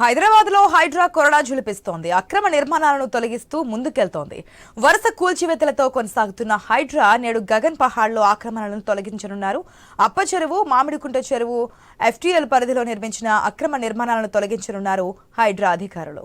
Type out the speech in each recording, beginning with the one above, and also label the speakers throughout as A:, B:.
A: హైదరాబాద్లో హైడ్రా కొరడా జులిపిస్తోంది అక్రమ నిర్మాణాలను తొలగిస్తూ ముందుకెళ్తోంది. వరుస కూల్చివేతలతో కొనసాగుతున్న హైడ్రా నేడు గగన్ పహాడ్లో ఆక్రమణలను తొలగించనున్నారు. అప్ప చెరువు మామిడికుంట చెరువు ఎఫ్టీఎల్ పరిధిలో నిర్మించిన అక్రమ నిర్మాణాలను తొలగించనున్నారు హైడ్రా అధికారులు.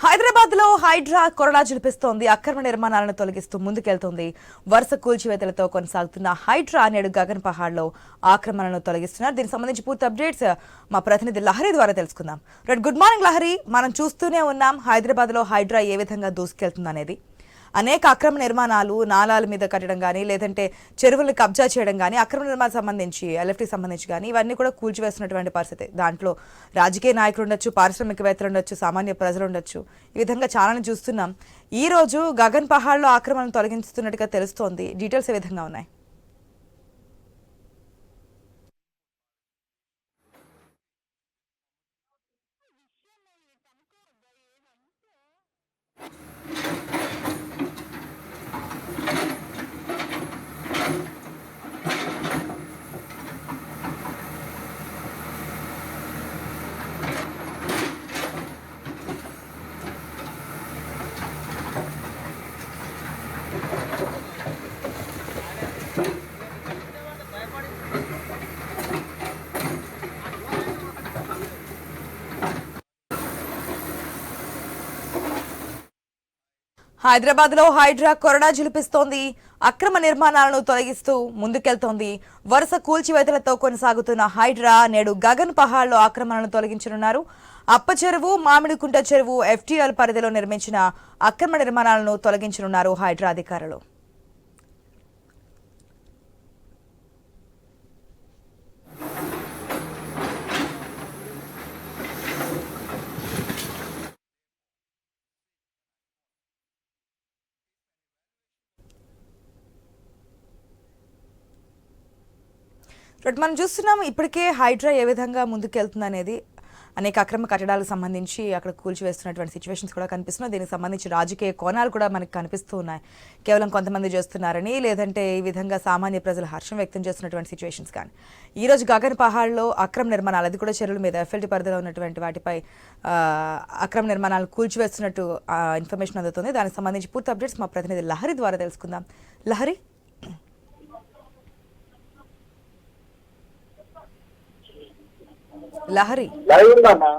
A: హైదరాబాద్లో హైడ్రా కొరడా జులిపిస్తోంది. అక్రమ నిర్మాణాలను తొలగిస్తూ ముందుకెళ్తోంది. వరుస కూల్చివేతలతో కొనసాగుతున్న హైడ్రా నేడు గగన్ పహాడ్లో ఆక్రమణను తొలగిస్తున్నారు. దీనికి సంబంధించి పూర్తి అప్డేట్స్ మా ప్రతినిధి లహరి ద్వారా తెలుసుకుందాం. Right good morning Lahari. మనం చూస్తూనే ఉన్నాం హైదరాబాద్లో హైడ్రా ఏ విధంగా దూసుకెళ్తుంది అనేది అనేక అక్రమ నిర్మాణాలు నాలాల మీద కట్టడం కానీ లేదంటే చెరువులను కబ్జా చేయడం కానీ అక్రమ నిర్మాణం సంబంధించి ఎలక్ట్రిక్ సంబంధించి కానీ ఇవన్నీ కూడా కూల్చివేస్తున్నటువంటి పరిస్థితి. దాంట్లో రాజకీయ నాయకులు ఉండొచ్చు పారిశ్రామికవేత్తలు ఉండొచ్చు సామాన్య ప్రజలు ఉండొచ్చు. ఈ విధంగా చాలానే చూస్తున్నాం. ఈ రోజు గగన్ పహాడ్లో ఆక్రమణను తొలగిస్తున్నట్టుగా తెలుస్తోంది. డీటెయిల్స్ ఏ విధంగా ఉన్నాయి? హైదరాబాద్లో హైడ్రా కొరడా జులిపిస్తోంది అక్రమ నిర్మాణాలను తొలగిస్తూ ముందుకెళ్తోంది. వరుస కూల్చివేతలతో కొనసాగుతున్న హైడ్రా నేడు గగన్ పహాడ్లో ఆక్రమణను తొలగించనున్నారు. అప్ప చెరువు మామిడికుంట చెరువు ఎఫ్టీఎల్ పరిధిలో నిర్మించిన అక్రమ నిర్మాణాలను తొలగించనున్నారు హైడ్రా అధికారులు. బట్ మనం చూస్తున్నాం ఇప్పటికే హైడ్రా ఏ విధంగా ముందుకెళ్తుంది అనేది అనేక అక్రమ కట్టడాలకు సంబంధించి అక్కడ కూల్చివేస్తున్నటువంటి సిచ్యువేషన్స్ కూడా కనిపిస్తున్నాయి. దీనికి సంబంధించి రాజకీయ కోణాలు కూడా మనకు కనిపిస్తూ ఉన్నాయి. కేవలం కొంతమంది చేస్తున్నారని లేదంటే ఈ విధంగా సామాన్య ప్రజలు హర్షం వ్యక్తం చేస్తున్నటువంటి సిచ్యువేషన్స్ కానీ. ఈరోజు గగన్ పహాడ్లో అక్రమ నిర్మాణాలు అది కూడా చర్యల మీద ఎఫ్ఎల్టీ పరిధిలో ఉన్నటువంటి వాటిపై అక్రమ నిర్మాణాలు కూల్చివేస్తున్నట్టు ఇన్ఫర్మేషన్ అందుతుంది. దానికి సంబంధించి పూర్తి అప్డేట్స్ మా ప్రతినిధి లహరి ద్వారా తెలుసుకుందాం. లహరి? లహరి
B: లైవ్ ఉందమ్మా